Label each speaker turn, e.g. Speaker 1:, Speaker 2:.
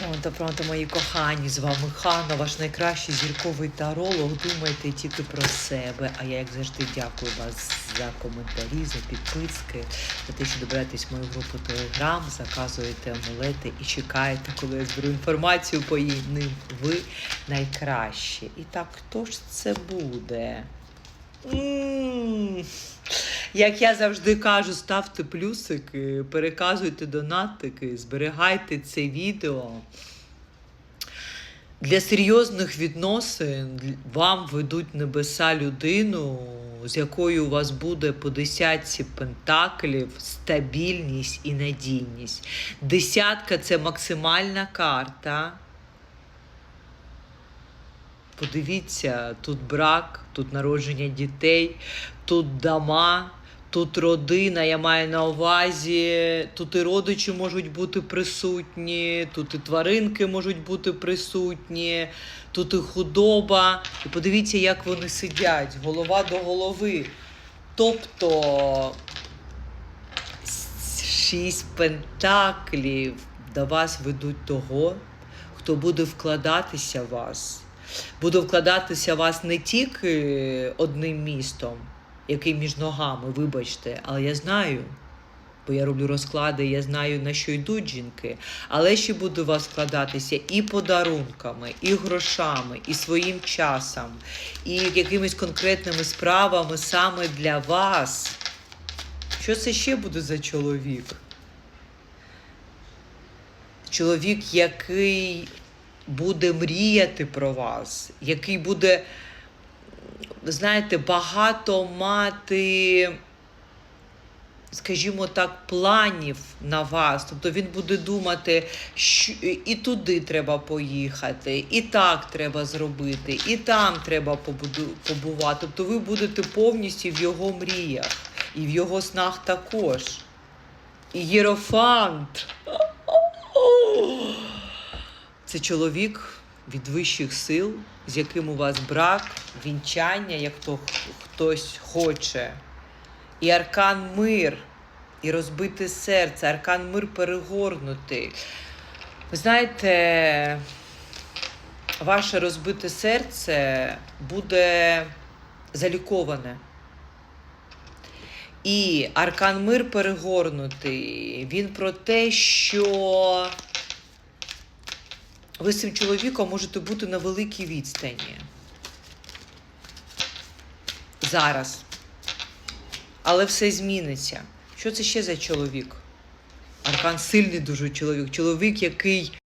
Speaker 1: Пронто, пронто, мої кохані, з вами Ханна, ваш найкращий зірковий таролог. Думайте тільки про себе. А я, як завжди, дякую вас за коментарі, за підписки, за те, що добираєтесь в мою групу Телеграм, заказуєте амулети і чекаєте, коли я зберу інформацію по їй ним. Ви найкращі. І так, хто ж це буде? Як я завжди кажу, ставте плюсики, переказуйте донатики, зберігайте це відео. Для серйозних відносин вам ведуть небеса людину, з якою у вас буде по десятці пентаклів, стабільність і надійність. Десятка це максимальна карта. Подивіться, тут брак, тут народження дітей, тут дома, тут родина, я маю на увазі, тут і родичі можуть бути присутні, тут і тваринки можуть бути присутні, тут і худоба. І подивіться, як вони сидять, голова до голови. Тобто шість пентаклів до вас ведуть того, хто буде вкладатися в вас. Буде вкладатися в вас не тільки одним містом, який між ногами, вибачте, але я знаю, бо я роблю розклади, я знаю, на що йдуть жінки, але ще буде в вас вкладатися і подарунками, і грошами, і своїм часом, і якимись конкретними справами саме для вас. Що це ще буде за чоловік? Чоловік, який буде мріяти про вас, який буде, знаєте, багато мати, скажімо так, планів на вас. Тобто він буде думати, що і туди треба поїхати, і так треба зробити, і там треба побувати. Тобто ви будете повністю в його мріях і в його снах також. І Єрофант. Це чоловік від вищих сил, з яким у вас брак, вінчання, як то хтось хоче. І аркан мир, і розбите серце, аркан мир перегорнутий. Ви знаєте, ваше розбите серце буде заліковане. І аркан мир перегорнутий. Він про те, що ви з цим чоловіком можете бути на великій відстані. Зараз. Але все зміниться. Що це ще за чоловік? Аркан сильний дуже чоловік. Чоловік, який